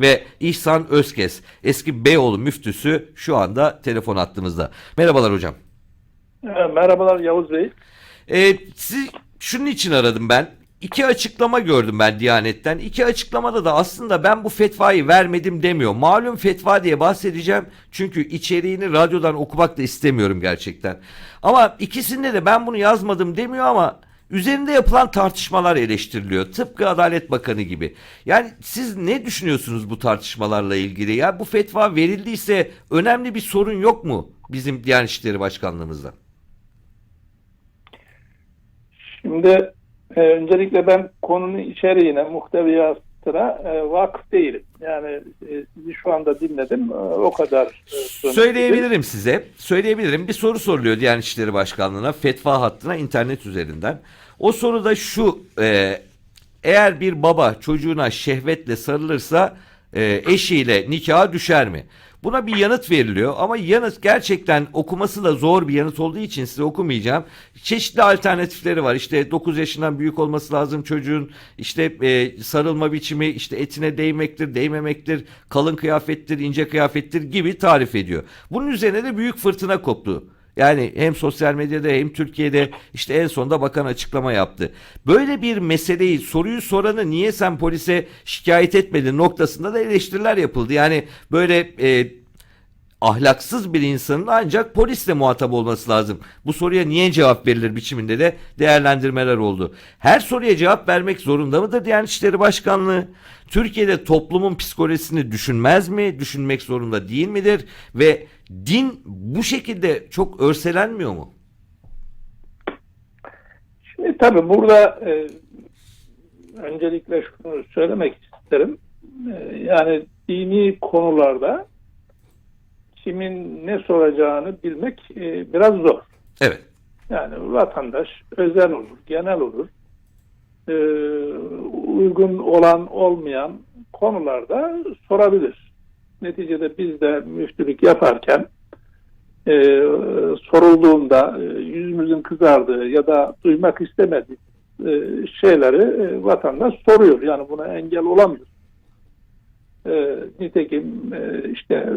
ve İhsan Özkes eski Beyoğlu müftüsü şu anda telefon hattımızda. Merhabalar hocam. Ee, Merhabalar Yavuz Bey. Ee, sizi şunun için aradım ben. İki açıklama gördüm ben Diyanet'ten. İki açıklamada da aslında ben bu fetvayı vermedim demiyor. Malum fetva diye bahsedeceğim. Çünkü içeriğini radyodan okumak da istemiyorum gerçekten. Ama ikisinde de ben bunu yazmadım demiyor ama üzerinde yapılan tartışmalar eleştiriliyor. Tıpkı Adalet Bakanı gibi. Yani siz ne düşünüyorsunuz bu tartışmalarla ilgili? Ya bu fetva verildiyse önemli bir sorun yok mu bizim Diyanet İşleri Başkanlığımızda? Şimdi e, öncelikle ben konunun içeriğine, muhteviyatına e, vakıf değilim. Yani e, sizi şu anda dinledim. E, o kadar. e. Söyleyebilirim size. Söyleyebilirim. Bir soru soruluyor Diyanet İşleri Başkanlığı'na fetva hattına internet üzerinden. O soru da şu. e, eğer bir baba çocuğuna şehvetle sarılırsa e, eşiyle nikaha düşer mi? Buna bir yanıt veriliyor ama yanıt gerçekten okuması da zor bir yanıt olduğu için size okumayacağım. Çeşitli alternatifleri var. İşte 9 yaşından büyük olması lazım çocuğun. İşte e, sarılma biçimi işte etine değmektir, değmemektir, kalın kıyafettir, ince kıyafettir gibi tarif ediyor. Bunun üzerine de büyük fırtına koptu. Yani hem sosyal medyada hem Türkiye'de işte en sonunda bakan açıklama yaptı. Böyle bir meseleyi soruyu soranı niye sen polise şikayet etmedin noktasında da eleştiriler yapıldı. Yani böyle e, ahlaksız bir insanın ancak polisle muhatap olması lazım. Bu soruya niye cevap verilir biçiminde de değerlendirmeler oldu. Her soruya cevap vermek zorunda mıdır Diyanet İşleri Başkanlığı? Türkiye'de toplumun psikolojisini düşünmez mi? Düşünmek zorunda değil midir? Ve din bu şekilde çok örselenmiyor mu? Şimdi tabii burada e, öncelikle şunu söylemek isterim. E, yani dini konularda kimin ne soracağını bilmek e, biraz zor. Evet. Yani vatandaş özel olur, genel olur. Ee, uygun olan olmayan konularda sorabilir. Neticede biz de müftülük yaparken e, sorulduğunda e, yüzümüzün kızardığı ya da duymak istemediği e, şeyleri e, vatandaş soruyor. Yani buna engel olamıyor. E, nitekim e, işte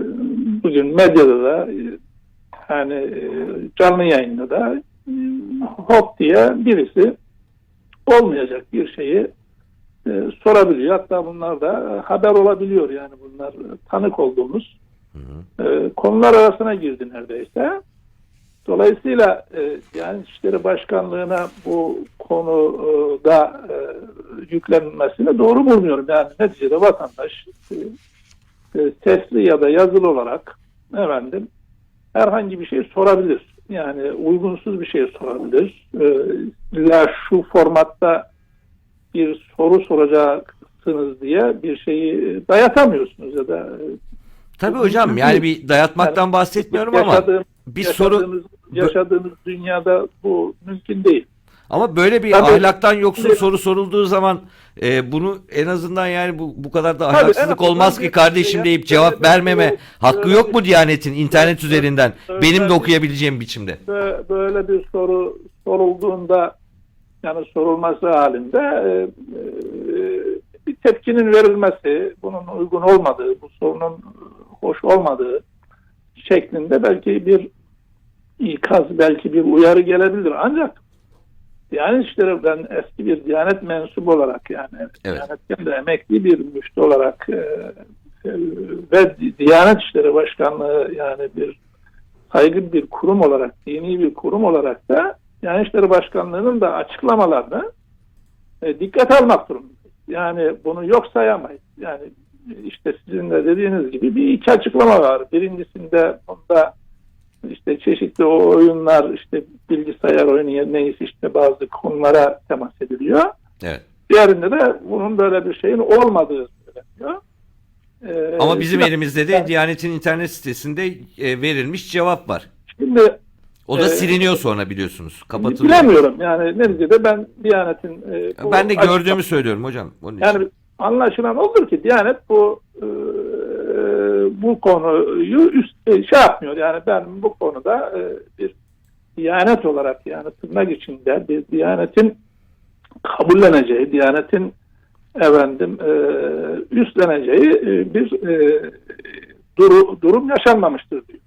bugün medyada da e, yani e, canlı yayında da e, hop diye birisi olmayacak bir şeyi e, sorabiliyor. Hatta bunlar da haber olabiliyor yani bunlar tanık olduğumuz e, konular arasına girdi neredeyse. Dolayısıyla e, Diyanet İşleri Başkanlığı'na bu konuda e, yüklenmesini doğru bulmuyorum. Yani neticede vatandaş e, e, sesli ya da yazılı olarak efendim herhangi bir şey sorabilir. Yani uygunsuz bir şey sorabilir. E, illa şu formatta bir soru soracaksınız diye bir şeyi dayatamıyorsunuz ya da Tabii hocam yani bir dayatmaktan bahsetmiyorum ama bir soru yaşadığımız, yaşadığımız dünyada bu mümkün değil. Ama böyle bir Tabii. ahlaktan yoksun Şimdi- soru sorulduğu zaman e, bunu en azından yani bu bu kadar da Tabii, ahlaksızlık azından olmaz ki kardeşim ya- deyip cevap böyle- vermeme böyle- hakkı böyle yok mu Diyanet'in internet böyle- üzerinden böyle benim de okuyabileceğim biçimde? Bö- Böyle bir soru sorulduğunda yani sorulması halinde e, e, bir tepkinin verilmesi, bunun uygun olmadığı, bu sorunun hoş olmadığı şeklinde belki bir ikaz, belki bir uyarı gelebilir. Ancak Diyanet İşleri ben eski bir Diyanet mensubu olarak yani Evet. Diyanet'ten de emekli bir müftü olarak e, e, ve Diyanet İşleri Başkanlığı yani bir saygın bir kurum olarak, dini bir kurum olarak da Diyanet İşleri Başkanlığı'nın da açıklamalarını e, dikkat almak durumundayız. Yani bunu yok sayamayız. Yani işte sizin de dediğiniz gibi bir iki açıklama var. Birincisinde bunda işte çeşitli o oyunlar işte bilgisayar oyunu ya neyse işte bazı konulara temas ediliyor. Evet. Diğerinde de bunun böyle bir şeyin olmadığı söyleniyor. Ee, Ama bizim şimdi- elimizde de Diyanet'in internet sitesinde e, verilmiş cevap var. Şimdi O da Ee, siliniyor sonra biliyorsunuz. Kapatılıyor. bilemiyorum yani neticede ben Diyanet'in e, Ben de gördüğümü söylüyorum hocam. Onun için. Yani anlaşılan olur ki Diyanet bu e, bu konuyu üst e, şey yapmıyor. Yani ben bu konuda e, bir Diyanet olarak yani tırnak içinde bir Diyanet'in kabulleneceği, Diyanet'in efendim e, üstleneceği e, bir e, duru- durum yaşanmamıştır diyor.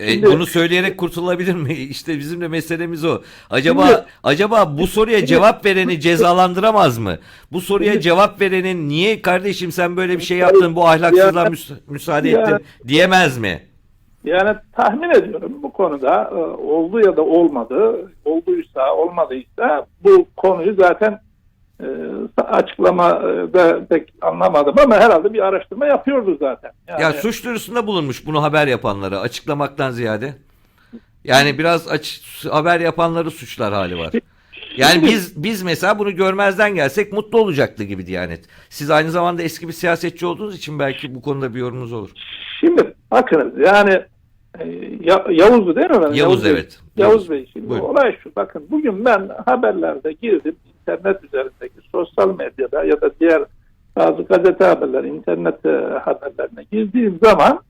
E, Şimdi- bunu söyleyerek kurtulabilir mi? İşte bizim de meselemiz o. Acaba Şimdi- acaba bu soruya cevap vereni cezalandıramaz mı? Bu soruya Şimdi- cevap verenin niye kardeşim sen böyle bir şey yaptın bu ahlaksızlığa Ya- müsaade Ya- ettin diyemez mi? Yani tahmin ediyorum bu konuda e, oldu ya da olmadı, olduysa olmadıysa bu konuyu zaten e, açıklamada pek anlamadım ama herhalde bir araştırma yapıyordu zaten. Yani, Ya suç duyurusunda bulunmuş bunu haber yapanları açıklamaktan ziyade. Yani biraz aç, haber yapanları suçlar hali var. Yani biz biz mesela bunu görmezden gelsek mutlu olacaktı gibi Diyanet. Siz aynı zamanda eski bir siyasetçi olduğunuz için belki bu konuda bir yorumunuz olur. Şimdi bakınız yani e, Ya- Yavuz'u değil mi? Yavuz, Bey. evet. Yavuz, Yavuz. Bey şimdi Buyurun. olay şu bakın bugün ben haberlerde girdim internet üzerindeki sosyal medyada ya da diğer bazı gazete haberleri internet e, haberlerine girdiğim zaman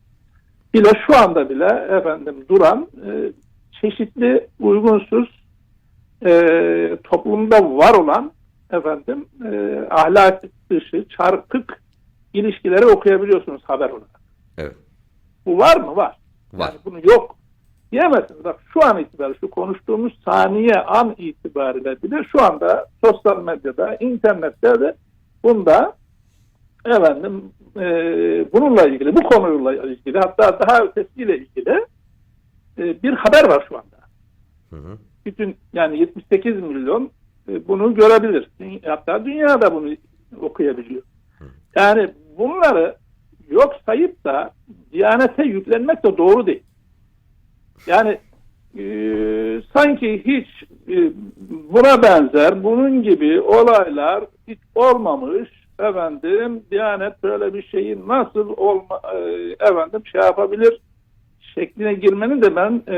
bile şu anda bile efendim duran e, çeşitli uygunsuz e, toplumda var olan efendim e, ahlak dışı çarpık ilişkileri okuyabiliyorsunuz haber olarak. Evet. Bu var mı? Var. Var. Yani bunu yok diyemezsiniz. Bak şu an itibariyle şu konuştuğumuz saniye an itibariyle bile şu anda sosyal medyada, internette de bunda efendim e, bununla ilgili, bu konuyla ilgili hatta daha ötesiyle ilgili e, bir haber var şu anda. Hı hı. Bütün yani 78 milyon e, bunu görebilir. Hatta dünyada bunu okuyabiliyor. Yani bunları yok sayıp da Diyanete yüklenmek de doğru değil. Yani e, sanki hiç e, buna benzer bunun gibi olaylar hiç olmamış efendim Diyanet böyle bir şeyin nasıl olma e, efendim şey yapabilir şekline girmenin de ben e,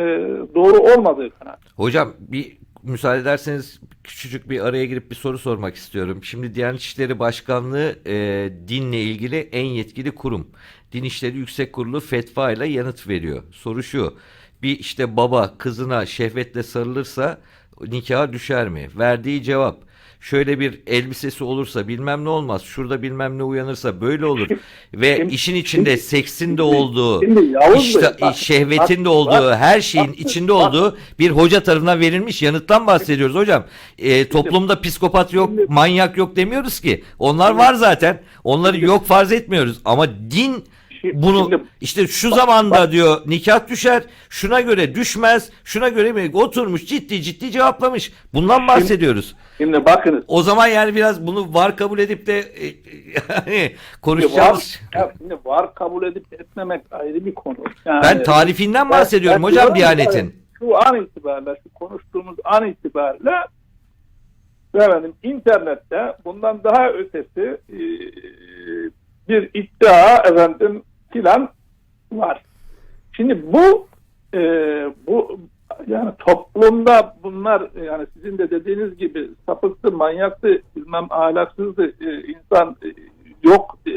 doğru olmadığı kanaat. Hocam bir müsaade ederseniz küçücük bir araya girip bir soru sormak istiyorum. Şimdi Diyanet İşleri Başkanlığı e, dinle ilgili en yetkili kurum. Din İşleri Yüksek Kurulu fetva ile yanıt veriyor. Soru şu. Bir işte baba kızına şehvetle sarılırsa nikaha düşer mi? Verdiği cevap şöyle bir elbisesi olursa bilmem ne olmaz. Şurada bilmem ne uyanırsa böyle olur. Ve Şimdi- işin içinde şimdi- seksin de olduğu şimdi işte bak- şehvetin de bak- olduğu, bak- her şeyin bak- içinde bak- olduğu bir hoca tarafından verilmiş yanıttan bahsediyoruz hocam. Ee, toplumda psikopat yok, Şimdi- manyak yok demiyoruz ki. Onlar var zaten. Onları yok farz etmiyoruz. Ama din Şimdi- bunu şimdi- işte şu zamanda diyor nikah düşer, şuna göre düşmez, şuna göre mi oturmuş ciddi ciddi cevaplamış. Bundan bahsediyoruz. Şimdi bakınız O zaman yani biraz bunu var kabul edip de e, e, yani Şimdi konuşacağız. var, ya şimdi var kabul edip etmemek ayrı bir konu. Yani, Ben tarifinden Ben- bahsediyorum ben hocam ki, Diyanet'in. Şu an itibariyle, şu konuştuğumuz an itibariyle efendim internette bundan daha ötesi e, bir iddia efendim filan var. Şimdi bu e, bu yani toplumda bunlar yani sizin de dediğiniz gibi sapıktı, manyaktı, bilmem ahlaksızdı e, insan e, yok e,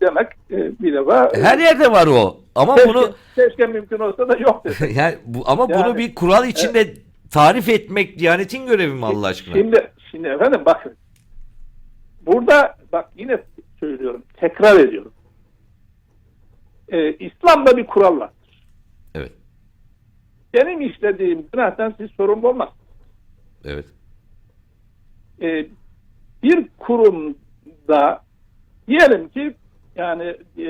demek e, bir defa Her yerde var o. Ama keşke, bunu keşke mümkün olsa da yok dedi. yani bu, ama bunu Yani- bir kural içinde tarif etmek Diyanet'in görevi mi Allah aşkına? Şimdi, şimdi efendim bakın. Burada bak yine söylüyorum, tekrar ediyorum. Ee, İslam'da bir kural var. Evet. Benim işlediğim günahtan siz sorumlu olmazsınız. Evet. Ee, bir kurumda diyelim ki yani e,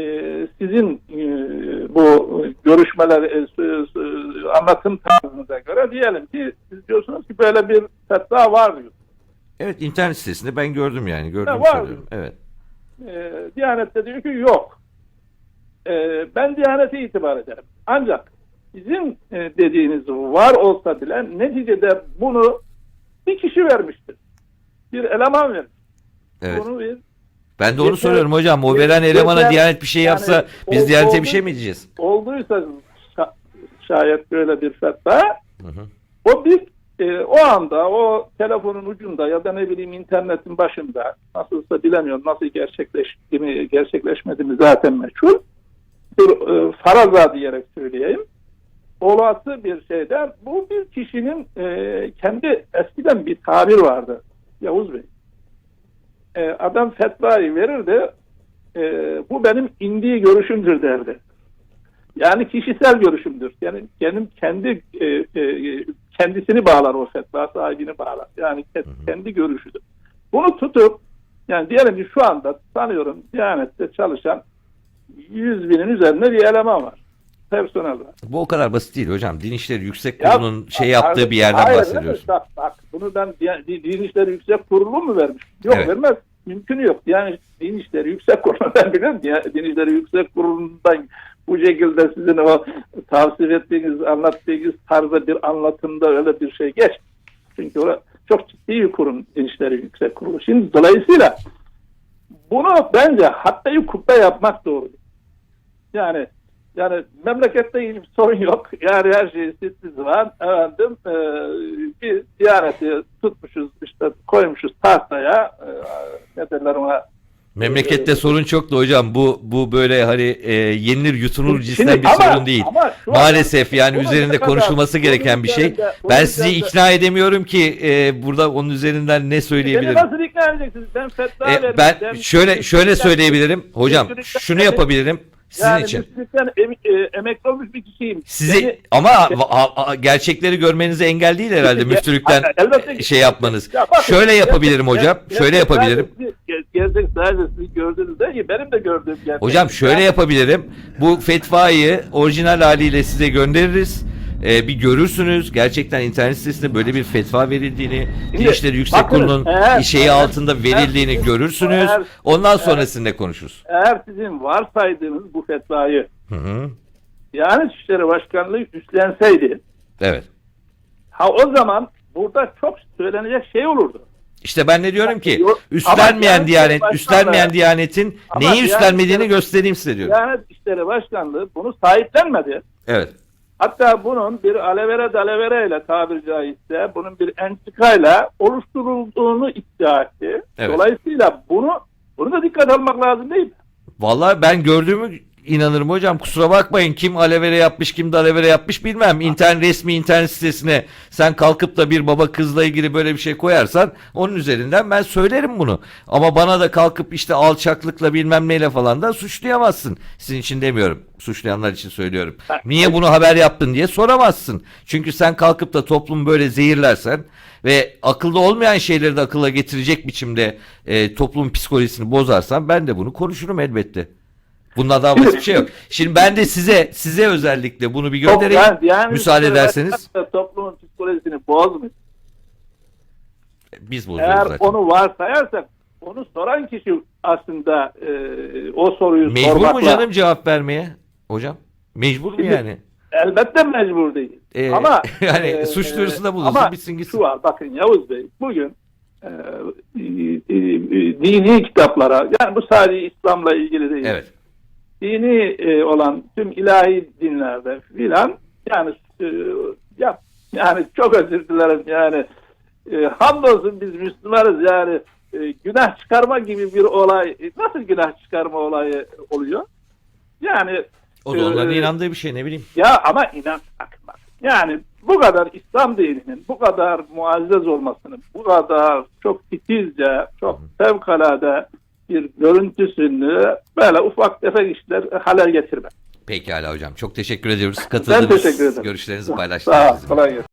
sizin e, bu görüşmeler e, anlatım tarzınıza göre diyelim ki siz diyorsunuz ki böyle bir fetva var diyor. Evet internet sitesinde ben gördüm yani. Gördüm Ha, var. söylüyorum. Evet. e, Diyanet de diyor ki yok. E, ben Diyanet'e itibar ederim. Ancak sizin e, dediğiniz var olsa bile neticede bunu bir kişi vermiştir. Bir eleman vermiş. Evet. Bunu bir, Ben de onu Yeter- soruyorum hocam. O veren yeter- elemana Diyanet bir şey yani yapsa biz o- Diyanet'e bir oldu- şey mi diyeceğiz? olduysa şa- şayet böyle bir fetva Hı hı. o bir e, o anda o telefonun ucunda ya da ne bileyim internetin başında nasılsa bilemiyorum nasıl gerçekleşti mi gerçekleşmedi mi zaten meçhul bir e, faraza diyerek söyleyeyim olası bir şeyden bu bir kişinin e, kendi eskiden bir tabir vardı Yavuz Bey e, adam fetvayı verirdi. E, bu benim indiği görüşümdür derdi. Yani kişisel görüşümdür. Yani kendim kendi e, e, kendisini bağlar o fetva sahibini bağlar. Yani ke- kendi görüşüdür. Bunu tutup yani diyelim ki şu anda sanıyorum Diyanet'te çalışan 100 binin üzerinde bir eleman var. Personel var. Bu o kadar basit değil hocam. Din İşleri Yüksek Ya, Kurulu'nun şey bak, yaptığı bir yerden hayır, bahsediyorsun. Bak, bak bunu ben Din İşleri Yüksek Kurulu mu vermiş? Yok Evet. vermez. Mümkün yok. Yani Din İşleri Yüksek Kurulu ben biliyorum. Ya, Din İşleri Yüksek Kurulu'ndan bu şekilde sizin o tavsiye ettiğiniz, anlattığınız tarzda bir anlatımda öyle bir şey geç. Çünkü o çok ciddi bir kurum Din İşleri Yüksek Kurulu. Şimdi dolayısıyla bunu bence hatta kubbe yapmak doğru. Yani yani memlekette hiçbir sorun yok. Yani her şey siz var. Efendim e, biz Diyaneti tutmuşuz işte koymuşuz tahtaya e, ne derler ona Memlekette sorun çok da hocam. Bu bu böyle hani e, yenilir yutulur cinsten bir ama- sorun değil. Maalesef yani Bunun üzerinde konuşulması gereken bir şey. Ben sizi ikna edemiyorum ki e, burada onun üzerinden ne Beni söyleyebilirim. nasıl ikna edeceksiniz? Ben fetva E, verdim. ben şöyle şöyle söyleyebilirim. Hocam şunu yapabilirim sizin yani için. müftülükten em- e, emekli olmuş bir kişiyim. Sizi Beni- ama a- a- gerçekleri görmenize engel değil herhalde müftülükten elbette ki- şey yapmanız. Ya bakın, Şöyle yapabilirim gerçek- hocam. gerçek Şöyle yapabilirim. Gerçek sadece siz gördüğünüz değil, benim de gördüğüm gerçek. Hocam şöyle Yani- yapabilirim. Bu fetvayı orijinal haliyle size göndeririz. Ee, bir görürsünüz gerçekten internet sitesinde böyle bir fetva verildiğini, Şimdi, Yüksek bakınız, Kurulu'nun eğer- şeyi eğer- altında verildiğini eğer- görürsünüz. eğer- Ondan sonra eğer- konuşuruz. Eğer sizin varsaydığınız bu fetvayı Hı hı. Diyanet İşleri Başkanlığı üstlenseydi Evet. ha o zaman burada çok söylenecek şey olurdu. İşte ben ne diyorum ki üstlenmeyen ama diyanet, üstlenmeyen diyanetin neyi üstlenmediğini göstereyim size diyorum. Diyanet İşleri Başkanlığı bunu sahiplenmedi. Evet. Hatta bunun bir alevere dalevere ile tabiri caizse bunun bir entrikayla oluşturulduğunu iddia etti. Evet. Dolayısıyla bunu bunu da dikkat almak lazım değil mi? Vallahi ben gördüğümü inanırım hocam. Kusura bakmayın kim alevere yapmış kim de alevere yapmış bilmem. İnternet resmi internet sitesine sen kalkıp da bir baba kızla ilgili böyle bir şey koyarsan onun üzerinden ben söylerim bunu. Ama bana da kalkıp işte alçaklıkla bilmem neyle falan da suçlayamazsın. Sizin için demiyorum. Suçlayanlar için söylüyorum. Niye bunu haber yaptın diye soramazsın. Çünkü sen kalkıp da toplumu böyle zehirlersen ve akılda olmayan şeyleri de akılla getirecek biçimde e, toplumun psikolojisini bozarsan ben de bunu konuşurum elbette. Bundan daha basit bir şey yok. Şimdi ben de size size özellikle bunu bir göndereyim. Yani- yani müsaade ederseniz Toplumun psikolojisini bozmuyor. biz bozuyoruz Eğer zaten. onu varsayarsak onu soran kişi aslında e, o soruyu Mecbur mu sormakla canım cevap vermeye hocam? Mecbur mu Şimdi- yani? elbette mecbur değil. Ee, ama yani e, suç duyurusunda bulunsun, ama bitsin gitsin. Şu var bakın Yavuz Bey bugün e, e, e, dini kitaplara yani bu sadece İslam'la ilgili değil. Evet. Dini e, olan tüm ilahi dinlerde filan yani e, ya yani çok özür dilerim yani e, hamdolsun biz Müslümanız yani e, günah çıkarma gibi bir olay nasıl günah çıkarma olayı oluyor? Yani O da onların e, inandığı bir şey ne bileyim. ya ama inan bakın bak. Yani bu kadar İslam dininin bu kadar muazzez olmasını, bu kadar çok titizce, çok fevkalade bir görüntüsünü böyle ufak tefek işler hale getirme. Pekala hocam. Çok teşekkür ediyoruz. Katıldığınız teşekkür ederim. görüşlerinizi Sağ ol, kolay gelsin.